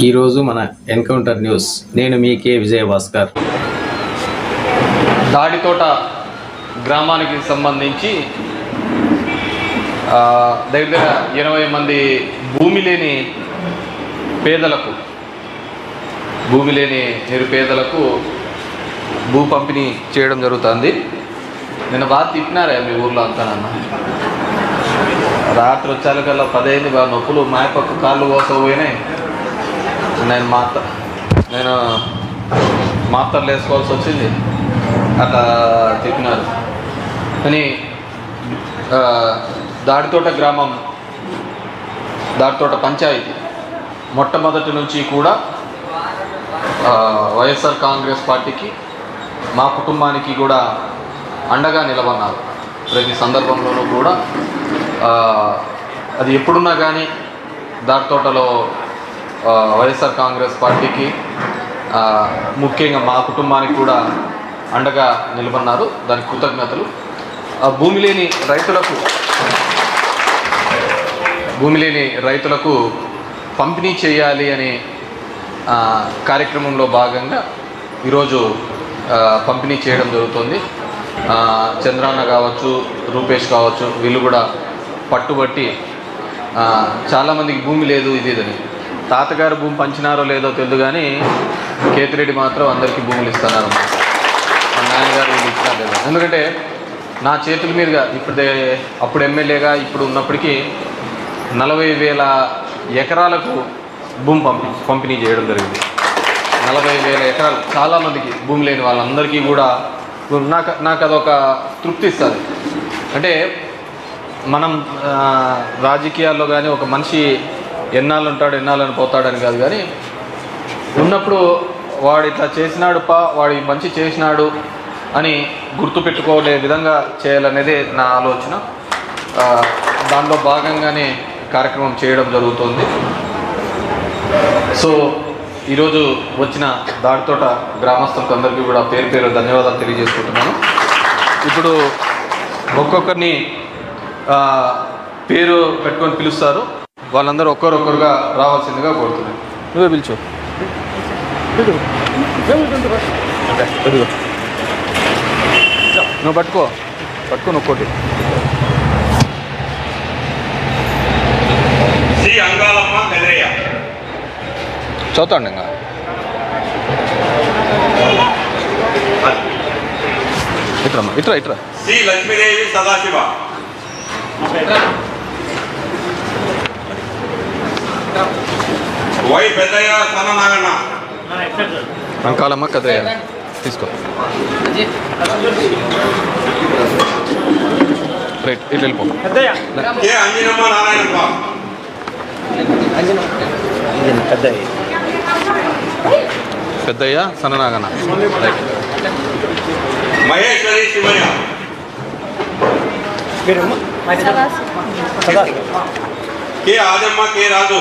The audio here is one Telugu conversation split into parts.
ఈరోజు మన ఎన్కౌంటర్ న్యూస్. నేను మీ కే. విజయ భాస్కర్ దాడితోట గ్రామానికి సంబంధించి దగ్గర ఇరవై మంది భూమి లేని పేదలకు భూమి లేని నిరుపేదలకు భూ పంపిణీ చేయడం జరుగుతుంది. నిన్న బాగా తిప్పినారే మీ ఊర్లో అంతానన్న రాత్రి వచ్చాకల్లా పదైంది బాగా నొప్పులు మాయపక్క కాళ్ళు పోసపోయినాయి నేను మాత నేను మాత్రలు వేసుకోవాల్సి వచ్చింది. అట్లా చెప్పినారు. కానీ దాడితోట గ్రామం దాడితోట పంచాయతీ మొట్టమొదటి నుంచి కూడా వైఎస్ఆర్ కాంగ్రెస్ పార్టీకి మా కుటుంబానికి కూడా అండగా నిలబడినారు. ప్రతి సందర్భంలోనూ కూడా అది ఎప్పుడున్నా కానీ దాడితోటలో వైఎస్ఆర్ కాంగ్రెస్ పార్టీకి ముఖ్యంగా మా కుటుంబానికి కూడా అండగా నిలబడినారు. దానికి కృతజ్ఞతలు. ఆ భూమి లేని రైతులకు భూమి లేని రైతులకు పంపిణీ చేయాలి అనే కార్యక్రమంలో భాగంగా ఈరోజు పంపిణీ చేయడం జరుగుతుంది. చంద్రాన్న కావచ్చు రూపేష్ కావచ్చు వీళ్ళు కూడా పట్టుబట్టి చాలామందికి భూమి లేదు ఇది ఇదని తాతగారు భూమి పంచినారో లేదో తెలియదు కానీ కేతిరెడ్డి మాత్రం అందరికీ భూములు ఇస్తున్నారు మా నాన్నగారు వీళ్ళు ఇచ్చినారు లేదా? ఎందుకంటే నా చేతుల మీదుగా ఇప్పుడే అప్పుడు ఎమ్మెల్యేగా ఇప్పుడు ఉన్నప్పటికీ నలభై వేల ఎకరాలకు భూమి పంపి పంపిణీ చేయడం జరిగింది. నలభై వేల ఎకరాలు చాలామందికి భూమి లేని వాళ్ళందరికీ కూడా నాకు నాకు అదొక తృప్తి ఇస్తుంది. అంటే మనం రాజకీయాల్లో కానీ ఒక మనిషి ఎన్నాళ్ళు ఉంటాడు ఎన్నాళ్ళని పోతాడని కాదు కానీ ఉన్నప్పుడు వాడు ఇట్లా చేసినాడు పా వాడు మంచి చేసినాడు అని గుర్తుపెట్టుకోలే విధంగా చేయాలనేదే నా ఆలోచన. దానిలో భాగంగానే కార్యక్రమం చేయడం జరుగుతుంది. సో ఈరోజు వచ్చిన దాడితోట గ్రామస్తులకు అందరికీ కూడా పేరు పేరు ధన్యవాదాలు తెలియజేసుకుంటున్నాను. ఇప్పుడు ఒక్కొక్కరిని పేరు పెట్టుకొని పిలుస్తారు. వాళ్ళందరూ ఒక్కరొక్కరుగా రావాల్సిందిగా కోరుతున్నాను నువ్వే పిలుచు. నువ్వు పట్టుకో. పట్టుకో ఒక్కోటి శ్రీ అంగాలమ్మ కదిరయ్య చదువుతాండి ఇంకా. ఇట్రమ్మా ఇట్రా ఇట్రా. శ్రీ లక్ష్మీదేవి సదాశివ. వై పెద్దయ్య సన్న నాగన్న. అంకాలమ్మ కదయ్య. తీసుకో. రైట్ ఇట్లా వెళ్ళిపో. K Anjanamma Narayanappa Peddaiah Sannanaganna right. Maheshwari Shivaiah. K Adamma K Raju.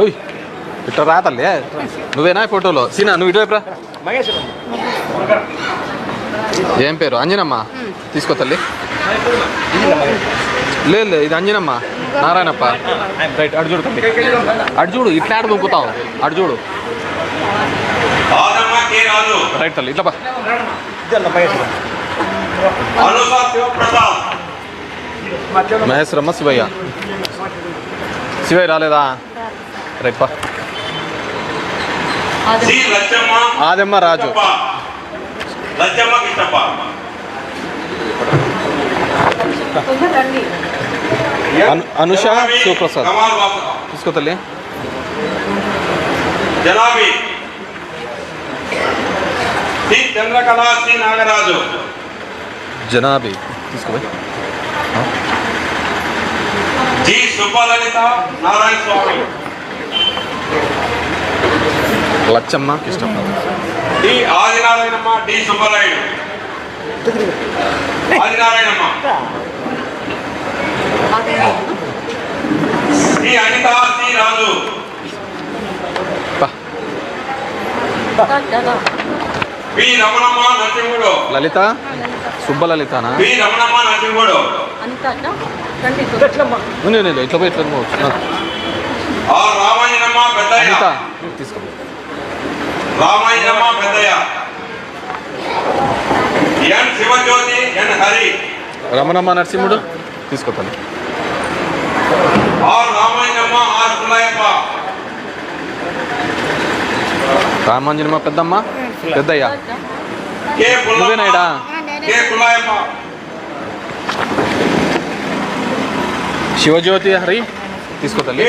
ఓయ్ ఇట్లా రా తల్లి నువ్వేనా ఫోటోలో సీనా నువ్వు ఇటువైపు రా. ఏం పేరు? అంజనమ్మ? తీసుకో తల్లి. లేదు లేదు ఇది అంజనమ్మ. నారాయణప్ప. రైట్ అటు చూడు అటు చూడు ఇట్లా ఆడ దుంకుతావు అటు చూడు. రైట్ తల్లి ఇట్లా బా అనుస శివప్రసాద్ మహేశ్వరమ్మ శివయ్య శివయ్య రాలేదా రైట్ పా శ్రీ లచ్చమ్మ ఆదమ్మ రాజు కిష్టప్ప. లచ్చమ్మ కిష్టప్ప అను- అనుష జనాబి శివప్రసాద్ కమాల్ బాబు తీసుకో తల్లి జనాబి శ్రీ చంద్రకళ శ్రీ నాగరాజు జనాబి తీసుకో పోయ్. జి సుబ్బలలిత నారాయణ స్వామి. లచ్చమ్మ ఇష్టం డి ఆదినారాయణమ్మ డి సుబ్బరాయుడు. ఆదినారాయణమ్మ. శ్రీ అనిత శ్రీ రాజు. పా. వి రమణమ్మ నరసింహుడు. లలిత సుబ్బలలితనా? వి రమణమ్మ నరసింహుడు. అంతా ఇట్లా పోయి ఇట్లా అనిత తీసుకో. రామాయణమ్మ పెద్దయ్య. ఎన్ శివజ్యోతి ఎన్ హరి. రమణమ్మ నరసింహుడు తీసుకోతాను ఆర్ రామాయణమ్మ ఆర్ పుల్లయ్యప్ప రామాంజనమ్మ పెద్దమ్మ పెద్దయ్య. నువ్వేనాయిడా కె శివజ్యోతి హరి తీసుకో తల్లి.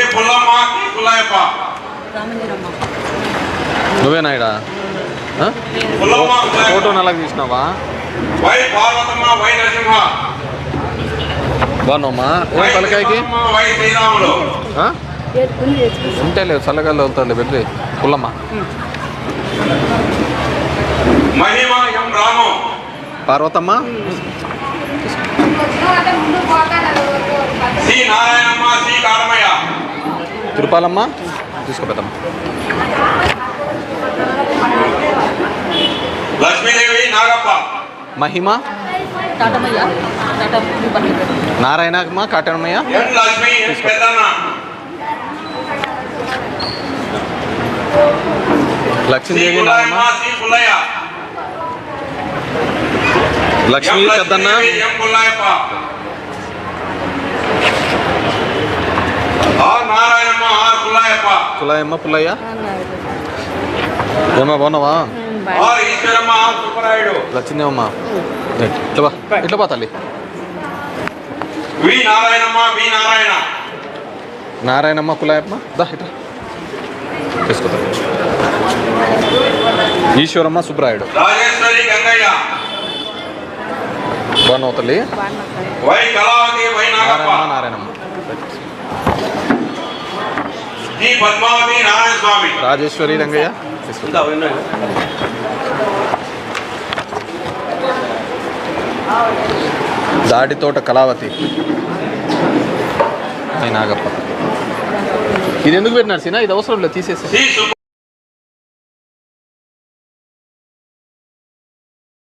ఆ? పుల్లమ్మ ఫోటో నల్లగా తీసినావా? Y Parvathamma Y Narasimha. బాగున్నావమ్మా? ఏం వై తలకాయకి? ఉంటే లేదు చల్లగాలి అవుతుంది పెట్టి Pullamma. Parvathamma? C Narayanamma C Karamaiah Tirupalamma? తీసుకో పెద్దమ్మ లక్ష్మీదేవి నాగప్ప. మహిమ? నారాయణమ్మ కాటమయ్య? లక్ష్మి లక్ష్మీదేవి పుల్లయ్య లక్ష్మీ పెద్దన్న. పుల్లయ్యమ్మ పుల్లయ్య. ఏమా బాగున్నావా? ఇట్లా ఇట్లా తల్లి? నారాయణమ్మ కులాయమ్మ దా ఇట్లా తీసుకో తల్లి. ఈశ్వరమ్మ సుబ్రాయుడు రాజేశ్వరి గంగయ్య. బాగున్నావు తల్లి Y Kalavathi Y Nagappa Narayanamma. Narayanamma G Padmavathi Narayana Swamy. Rajeshwari Rangaiah. తీసుకో దాడి తోట కళావతి. నాగప్ప ఇది ఎందుకు పెట్టినారు సీనా? ఇది అవసరం లేదు తీసేసి